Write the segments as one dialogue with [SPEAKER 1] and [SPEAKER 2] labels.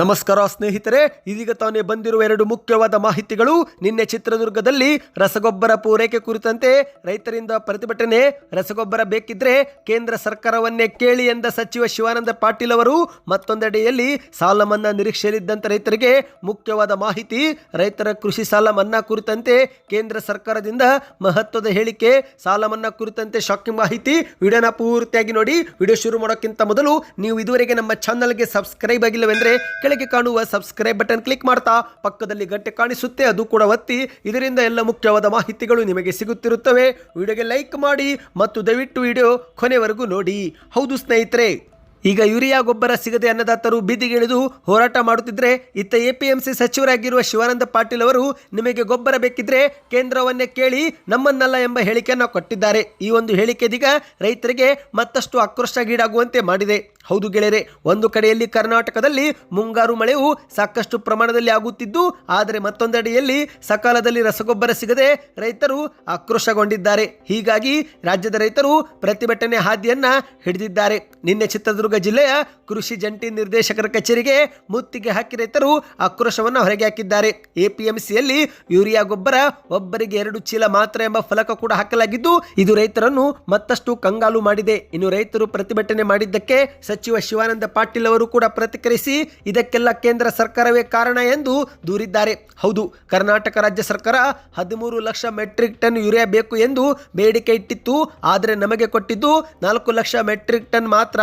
[SPEAKER 1] ನಮಸ್ಕಾರ ಸ್ನೇಹಿತರೆ, ಇದೀಗ ತಾನೇ ಬಂದಿರುವ ಎರಡು ಮುಖ್ಯವಾದ ಮಾಹಿತಿಗಳು. ನಿನ್ನೆ ಚಿತ್ರದುರ್ಗದಲ್ಲಿ ರಸಗೊಬ್ಬರ ಪೂರೈಕೆ ಕುರಿತಂತೆ ರೈತರಿಂದ ಪ್ರತಿಭಟನೆ. ರಸಗೊಬ್ಬರ ಬೇಕಿದ್ರೆ ಕೇಂದ್ರ ಸರ್ಕಾರವನ್ನೇ ಕೇಳಿ ಎಂದ ಸಚಿವ ಶಿವಾನಂದ ಪಾಟೀಲ್ ಅವರು, ಮತ್ತೊಂದೆಡೆಯಲ್ಲಿ ಸಾಲ ಮನ್ನಾ ನಿರೀಕ್ಷೆಯಲ್ಲಿದ್ದಂಥ ರೈತರಿಗೆ ಮುಖ್ಯವಾದ ಮಾಹಿತಿ. ರೈತರ ಕೃಷಿ ಸಾಲ ಮನ್ನಾ ಕುರಿತಂತೆ ಕೇಂದ್ರ ಸರ್ಕಾರದಿಂದ ಮಹತ್ವದ ಹೇಳಿಕೆ, ಸಾಲ ಮನ್ನಾ ಕುರಿತಂತೆ ಶಾಕಿಂಗ್ ಮಾಹಿತಿ. ವಿಡಿಯೋನ ಪೂರ್ತಿಯಾಗಿ ನೋಡಿ. ವಿಡಿಯೋ ಶುರು ಮಾಡೋಕ್ಕಿಂತ ಮೊದಲು ನೀವು ಇದುವರೆಗೆ ನಮ್ಮ ಚಾನಲ್ಗೆ ಸಬ್ಸ್ಕ್ರೈಬ್ ಆಗಿಲ್ಲವೆಂದರೆ ಕೆಳಗೆ ಕಾಣುವ ಸಬ್ಸ್ಕ್ರೈಬ್ ಬಟನ್ ಕ್ಲಿಕ್ ಮಾಡ್ತಾ ಪಕ್ಕದಲ್ಲಿ ಗಂಟೆ ಕಾಣಿಸುತ್ತೆ, ಅದು ಕೂಡ ಒತ್ತಿ. ಇದರಿಂದ ಎಲ್ಲ ಮುಖ್ಯವಾದ ಮಾಹಿತಿಗಳು ನಿಮಗೆ ಸಿಗುತ್ತಿರುತ್ತವೆ. ವಿಡಿಯೋಗೆ ಲೈಕ್ ಮಾಡಿ ಮತ್ತು ದಯವಿಟ್ಟು ವಿಡಿಯೋ ಕೊನೆವರೆಗೂ ನೋಡಿ. ಹೌದು ಸ್ನೇಹಿತರೆ. ಈಗ ಯೂರಿಯಾ ಗೊಬ್ಬರ ಸಿಗದೆ ಅನ್ನದಾತರು ಬೀದಿಗಿಳಿದು ಹೋರಾಟ ಮಾಡುತ್ತಿದ್ರೆ ಇತ್ತ ಎಪಿಎಂಸಿ ಸಚಿವರಾಗಿರುವ ಶಿವಾನಂದ ಪಾಟೀಲ್ ಅವರು ನಿಮಗೆ ಗೊಬ್ಬರ ಬೇಕಿದ್ರೆ ಕೇಂದ್ರವನ್ನೇ ಕೇಳಿ ನಮ್ಮನ್ನಲ್ಲ ಎಂಬ ಹೇಳಿಕೆಯನ್ನು ಕೊಟ್ಟಿದ್ದಾರೆ. ಈ ಒಂದು ಹೇಳಿಕೆ ಇದೀಗ ರೈತರಿಗೆ ಮತ್ತಷ್ಟು ಆಕ್ರೋಶಗೀಡಾಗುವಂತೆ ಮಾಡಿದೆ. ಹೌದು ಗೆಳೆಯರೆ, ಒಂದು ಕಡೆಯಲ್ಲಿ ಕರ್ನಾಟಕದಲ್ಲಿ ಮುಂಗಾರು ಮಳೆಯು ಸಾಕಷ್ಟು ಪ್ರಮಾಣದಲ್ಲಿ ಆಗುತ್ತಿದ್ದು, ಆದರೆ ಮತ್ತೊಂದೆಡೆಯಲ್ಲಿ ಸಕಾಲದಲ್ಲಿ ರಸಗೊಬ್ಬರ ಸಿಗದೆ ರೈತರು ಆಕ್ರೋಶಗೊಂಡಿದ್ದಾರೆ. ಹೀಗಾಗಿ ರಾಜ್ಯದ ರೈತರು ಪ್ರತಿಭಟನೆ ಹಾದಿಯನ್ನ ಹಿಡಿದಿದ್ದಾರೆ. ನಿನ್ನೆ ಚಿತ್ರದುರ್ಗ ಜಿಲ್ಲೆಯ ಕೃಷಿ ಜಂಟಿ ನಿರ್ದೇಶಕರ ಕಚೇರಿಗೆ ಮುತ್ತಿಗೆ ಹಾಕಿ ರೈತರು ಆಕ್ರೋಶವನ್ನು ಹೊರಗೆ ಹಾಕಿದ್ದಾರೆ. ಎಪಿಎಂಸಿಯಲ್ಲಿ ಯೂರಿಯಾ ಗೊಬ್ಬರ ಒಬ್ಬರಿಗೆ ಎರಡು ಚೀಲ ಮಾತ್ರ ಎಂಬ ಫಲಕ ಕೂಡ ಹಾಕಲಾಗಿದ್ದು, ಇದು ರೈತರನ್ನು ಮತ್ತಷ್ಟು ಕಂಗಾಲು ಮಾಡಿದೆ. ಇನ್ನು ರೈತರು ಪ್ರತಿಭಟನೆ ಮಾಡಿದ್ದಕ್ಕೆ ಸಚಿವ ಶಿವಾನಂದ ಪಾಟೀಲ್ ಅವರು ಕೂಡ ಪ್ರತಿಕ್ರಿಯಿಸಿ, ಇದಕ್ಕೆಲ್ಲ ಕೇಂದ್ರ ಸರ್ಕಾರವೇ ಕಾರಣ ಎಂದು ದೂರಿದ್ದಾರೆ. ಹೌದು, ಕರ್ನಾಟಕ ರಾಜ್ಯ ಸರ್ಕಾರ ಹದಿಮೂರು ಲಕ್ಷ ಮೆಟ್ರಿಕ್ ಟನ್ ಯೂರಿಯಾ ಬೇಕು ಎಂದು ಬೇಡಿಕೆ ಇಟ್ಟಿತ್ತು. ಆದರೆ ನಮಗೆ ಕೊಟ್ಟಿದ್ದು ನಾಲ್ಕು ಲಕ್ಷ ಮೆಟ್ರಿಕ್ ಟನ್ ಮಾತ್ರ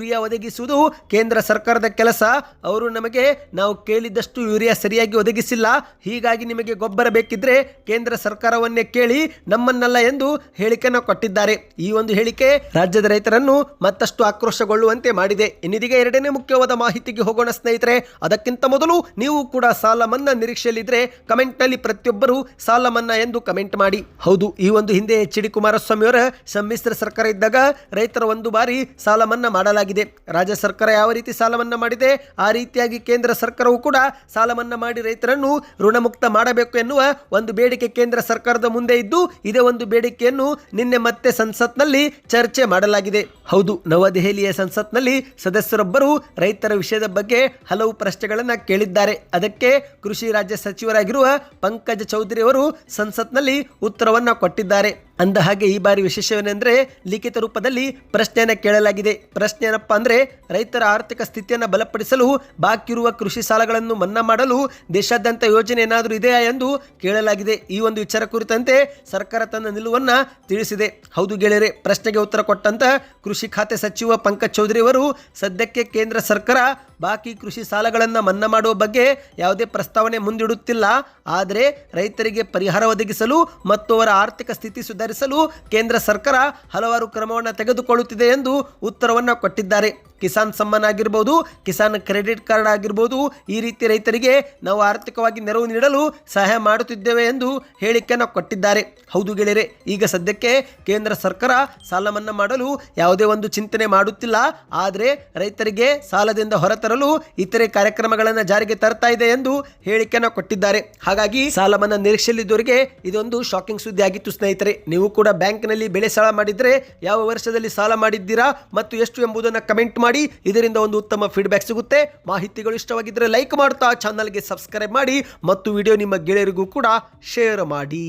[SPEAKER 1] ಯೂರಿಯಾ ಒದಗಿಸುವುದು ಕೇಂದ್ರ ಸರ್ಕಾರದ ಕೆಲಸ. ಅವರು ನಮಗೆ, ನಾವು ಕೇಳಿದಷ್ಟು ಯೂರಿಯಾ ಸರಿಯಾಗಿ ಒದಗಿಸಿಲ್ಲ. ಹೀಗಾಗಿ ನಿಮಗೆ ಗೊಬ್ಬರ ಬೇಕಿದ್ರೆ ಕೇಂದ್ರ ಸರ್ಕಾರವನ್ನೇ ಕೇಳಿ ನಮ್ಮನ್ನಲ್ಲ ಎಂದು ಹೇಳಿಕೆಯನ್ನು ಕೊಟ್ಟಿದ್ದಾರೆ. ಈ ಒಂದು ಹೇಳಿಕೆ ರಾಜ್ಯದ ರೈತರನ್ನು ಮತ್ತಷ್ಟು ಆಕ್ರೋಶಗೊಳ್ಳುವಂತೆ ಮಾಡಿದೆ. ಇನ್ನಿದೀಗ ಎರಡನೇ ಮುಖ್ಯವಾದ ಮಾಹಿತಿಗೆ ಹೋಗೋಣ ಸ್ನೇಹಿತರೆ. ಅದಕ್ಕಿಂತ ಮೊದಲು ನೀವು ಕೂಡ ಸಾಲ ಮನ್ನಾ ನಿರೀಕ್ಷೆಯಲ್ಲಿದ್ದರೆ ಕಮೆಂಟ್ನಲ್ಲಿ ಪ್ರತಿಯೊಬ್ಬರು ಸಾಲ ಮನ್ನಾ ಎಂದು ಕಮೆಂಟ್ ಮಾಡಿ. ಹೌದು, ಈ ಒಂದು ಹಿಂದೆ ಎಚ್ ಡಿ ಕುಮಾರಸ್ವಾಮಿ ಅವರ ಸಮ್ಮಿಶ್ರ ಸರ್ಕಾರ ಇದ್ದಾಗ ರೈತರ ಒಂದು ಬಾರಿ ಸಾಲ ಮನ್ನಾ ಮಾಡಲಾಗಿದೆ ರಾಜ್ಯ ಸರ್ಕಾರ ಯಾವ ರೀತಿ ಸಾಲ ಮನ್ನಾ ಮಾಡಿದೆ? ಆ ರೀತಿಯಾಗಿ ಕೇಂದ್ರ ಸರ್ಕಾರವು ಕೂಡ ಸಾಲ ಮಾಡಿ ರೈತರನ್ನು ಋಣಮುಕ್ತ ಮಾಡಬೇಕು ಎನ್ನುವ ಒಂದು ಬೇಡಿಕೆ ಕೇಂದ್ರ ಸರ್ಕಾರದ ಮುಂದೆ ಇದ್ದು, ಇದೇ ಒಂದು ಬೇಡಿಕೆಯನ್ನು ನಿನ್ನೆ ಮತ್ತೆ ಸಂಸತ್ನಲ್ಲಿ ಚರ್ಚೆ ಮಾಡಲಾಗಿದೆ. ಹೌದು, ನವದೆಹಲಿಯ ಸಂಸತ್ನಲ್ಲಿ ಸದಸ್ಯರೊಬ್ಬರು ರೈತರ ವಿಷಯದ ಬಗ್ಗೆ ಹಲವು ಪ್ರಶ್ನೆಗಳನ್ನು ಕೇಳಿದ್ದಾರೆ. ಅದಕ್ಕೆ ಕೃಷಿ ರಾಜ್ಯ ಸಚಿವರಾಗಿರುವ ಪಂಕಜ ಚೌಧರಿ ಅವರು ಸಂಸತ್ನಲ್ಲಿ ಉತ್ತರವನ್ನು ಕೊಟ್ಟಿದ್ದಾರೆ. ಅಂದ ಹಾಗೆ ಈ ಬಾರಿ ವಿಶೇಷವೇನೆಂದರೆ ಲಿಖಿತ ರೂಪದಲ್ಲಿ ಪ್ರಶ್ನೆಯನ್ನು ಕೇಳಲಾಗಿದೆ. ಪ್ರಶ್ನೆ ಏನಪ್ಪ ಅಂದರೆ ರೈತರ ಆರ್ಥಿಕ ಸ್ಥಿತಿಯನ್ನು ಬಲಪಡಿಸಲು ಬಾಕಿ ಇರುವ ಕೃಷಿ ಸಾಲಗಳನ್ನು ಮನ್ನಾ ಮಾಡಲು ದೇಶಾದ್ಯಂತ ಯೋಜನೆ ಏನಾದರೂ ಇದೆಯಾ ಎಂದು ಕೇಳಲಾಗಿದೆ. ಈ ಒಂದು ವಿಚಾರ ಕುರಿತಂತೆ ಸರ್ಕಾರ ತನ್ನ ನಿಲುವನ್ನು ತಿಳಿಸಿದೆ. ಹೌದು ಗೆಳೆಯರೆ, ಪ್ರಶ್ನೆಗೆ ಉತ್ತರ ಕೊಟ್ಟಂತ ಕೃಷಿ ಖಾತೆ ಸಚಿವ ಪಂಕಜ್ ಚೌಧರಿ ಅವರು ಸದ್ಯಕ್ಕೆ ಕೇಂದ್ರ ಸರ್ಕಾರ ಬಾಕಿ ಕೃಷಿ ಸಾಲಗಳನ್ನು ಮನ್ನಾ ಮಾಡುವ ಬಗ್ಗೆ ಯಾವುದೇ ಪ್ರಸ್ತಾವನೆ ಮುಂದಿಡುತ್ತಿಲ್ಲ. ಆದರೆ ರೈತರಿಗೆ ಪರಿಹಾರ ಒದಗಿಸಲು ಮತ್ತು ಅವರ ಆರ್ಥಿಕ ಸ್ಥಿತಿ ಸುಧಾರಿಸಲು ಕೇಂದ್ರ ಸರ್ಕಾರ ಹಲವಾರು ಕ್ರಮವನ್ನು ತೆಗೆದುಕೊಳ್ಳುತ್ತಿದೆ ಎಂದು ಉತ್ತರವನ್ನು ಕೊಟ್ಟಿದ್ದಾರೆ. ಕಿಸಾನ್ ಸಮ್ಮಾನ್ ಆಗಿರ್ಬೋದು, ಕಿಸಾನ್ ಕ್ರೆಡಿಟ್ ಕಾರ್ಡ್ ಆಗಿರ್ಬೋದು, ಈ ರೀತಿ ರೈತರಿಗೆ ನಾವು ಆರ್ಥಿಕವಾಗಿ ನೆರವು ನೀಡಲು ಸಹಾಯ ಮಾಡುತ್ತಿದ್ದೇವೆ ಎಂದು ಹೇಳಿಕೆಯನ್ನು ಕೊಟ್ಟಿದ್ದಾರೆ. ಹೌದು ಗೆಳೆಯರೆ, ಈಗ ಸದ್ಯಕ್ಕೆ ಕೇಂದ್ರ ಸರ್ಕಾರ ಸಾಲ ಮನ್ನಾ ಮಾಡಲು ಯಾವುದೇ ಒಂದು ಚಿಂತನೆ ಮಾಡುತ್ತಿಲ್ಲ. ಆದರೆ ರೈತರಿಗೆ ಸಾಲದಿಂದ ಹೊರತರಲು ಇತರೆ ಕಾರ್ಯಕ್ರಮಗಳನ್ನು ಜಾರಿಗೆ ತರ್ತಾ ಇದೆ ಎಂದು ಹೇಳಿಕೆಯನ್ನು ಕೊಟ್ಟಿದ್ದಾರೆ. ಹಾಗಾಗಿ ಸಾಲ ಮನ್ನಾ ನಿರೀಕ್ಷೆಯಲ್ಲಿದ್ದವರಿಗೆ ಇದೊಂದು ಶಾಕಿಂಗ್ ಸುದ್ದಿ ಆಗಿತ್ತು ಸ್ನೇಹಿತರೆ. ನೀವು ಕೂಡ ಬ್ಯಾಂಕ್ನಲ್ಲಿ ಬೆಳೆ ಸಾಲ ಮಾಡಿದರೆ ಯಾವ ವರ್ಷದಲ್ಲಿ ಸಾಲ ಮಾಡಿದ್ದೀರಾ ಮತ್ತು ಎಷ್ಟು ಎಂಬುದನ್ನು ಕಮೆಂಟ್ ಮಾಡಿ. ಇದರಿಂದ ಒಂದು ಉತ್ತಮ ಫೀಡ್ಬ್ಯಾಕ್ ಸಿಗುತ್ತೆ. ಮಾಹಿತಿಗಳು ಇಷ್ಟವಾಗಿದ್ದರೆ ಲೈಕ್ ಮಾಡ್ತಾ ಚಾನಲ್ಗೆ ಸಬ್ಸ್ಕ್ರೈಬ್ ಮಾಡಿ ಮತ್ತು ವಿಡಿಯೋ ನಿಮ್ಮ ಗೆಳೆಯರಿಗೂ ಕೂಡ ಶೇರ್ ಮಾಡಿ.